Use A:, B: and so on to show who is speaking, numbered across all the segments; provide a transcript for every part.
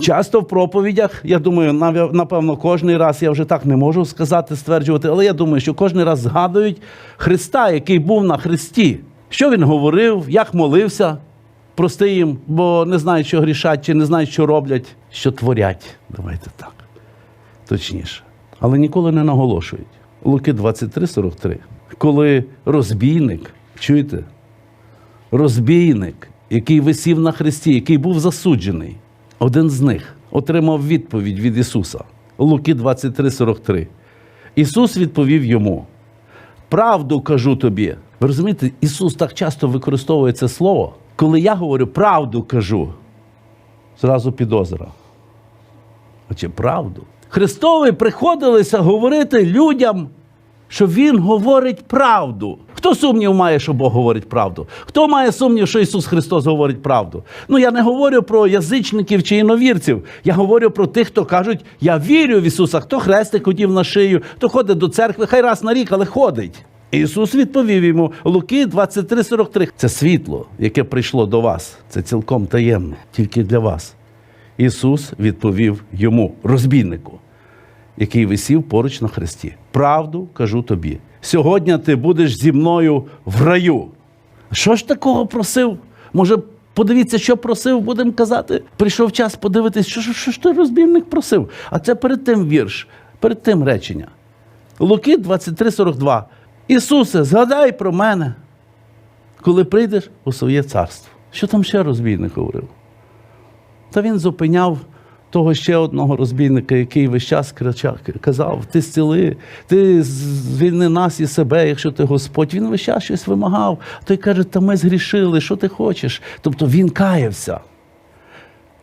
A: Часто в проповідях, я думаю, напевно, кожен раз я вже так не можу сказати, стверджувати, але я думаю, що кожен раз згадують Христа, який був на Христі. Що він говорив, як молився, прости їм, бо не знають, що грішать, чи не знають, що роблять, що творять. Давайте так. Точніше. Але ніколи не наголошують. Луки 23:43. Коли розбійник, чуєте, розбійник, який висів на хресті, який був засуджений, один з них отримав відповідь від Ісуса. Луки 23:43. Ісус відповів йому: Правду кажу тобі. Ви розумієте, Ісус так часто використовує це слово. Коли я говорю правду кажу, зразу підозра. А чи правду? Христові приходилося говорити людям, що Він говорить правду. Хто сумнів має, що Бог говорить правду? Хто має сумнів, що Ісус Христос говорить правду? Ну я не говорю про язичників чи іновірців. Я говорю про тих, хто кажуть, я вірю в Ісуса, хто хрестик хотів на шию, хто ходить до церкви, хай раз на рік, але ходить. Ісус відповів йому Луки 23:43. Це світло, яке прийшло до вас. Це цілком таємно, тільки для вас. Ісус відповів йому, розбійнику, який висів поруч на хресті. Правду кажу тобі. Сьогодні ти будеш зі мною в раю. Що ж такого просив? Може, подивіться, що просив, будемо казати. Прийшов час подивитись, що, що, що ж той розбійник просив. А це перед тим вірш, перед тим речення. Луки 23:42. Ісусе, згадай про мене, коли прийдеш у своє царство. Що там ще розбійник говорив? Та він зупиняв того ще одного розбійника, який весь час кричав, казав: Ти зціли, ти звільни нас і себе, якщо ти Господь. Він весь час щось вимагав. Той каже, та ми згрішили, що ти хочеш? Тобто він каявся.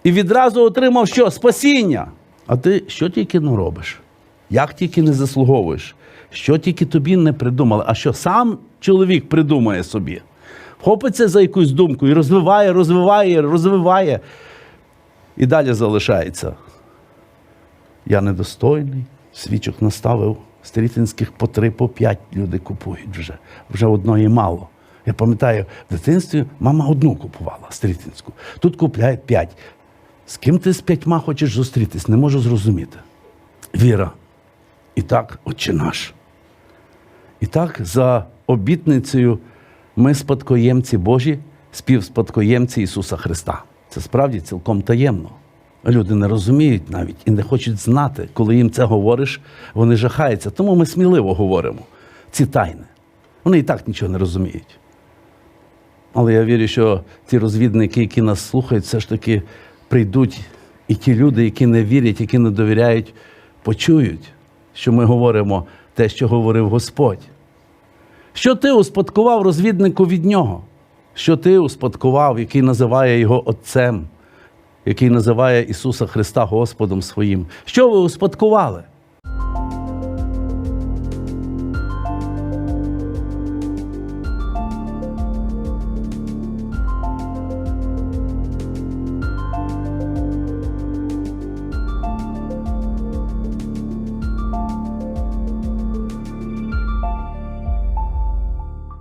A: І відразу отримав що? Спасіння. А ти що тільки не робиш? Як тільки не заслуговуєш? Що тільки тобі не придумали? А що сам чоловік придумає собі? Хопиться за якусь думку і розвиває, розвиває, розвиває. І далі залишається. Я недостойний, свічок наставив, стрітинських по три, по п'ять люди купують вже. Вже одної мало. Я пам'ятаю, в дитинстві мама одну купувала стрітинську. Тут купляють п'ять. З ким ти з п'ятьма хочеш зустрітись, не можу зрозуміти. Віра. І так, Отче наш. І так, за обітницею, ми спадкоємці Божі, співспадкоємці Ісуса Христа. Це справді цілком таємно. Люди не розуміють навіть і не хочуть знати, коли їм це говориш, вони жахаються. Тому ми сміливо говоримо ці тайни. Вони і так нічого не розуміють. Але я вірю, що ті розвідники, які нас слухають, все ж таки прийдуть, і ті люди, які не вірять, які не довіряють, почують, що ми говоримо те, що говорив Господь. Що ти успадкував розвіднику від нього? Що ти успадкував, який називає його Отцем, який називає Ісуса Христа Господом своїм? Що ви успадкували?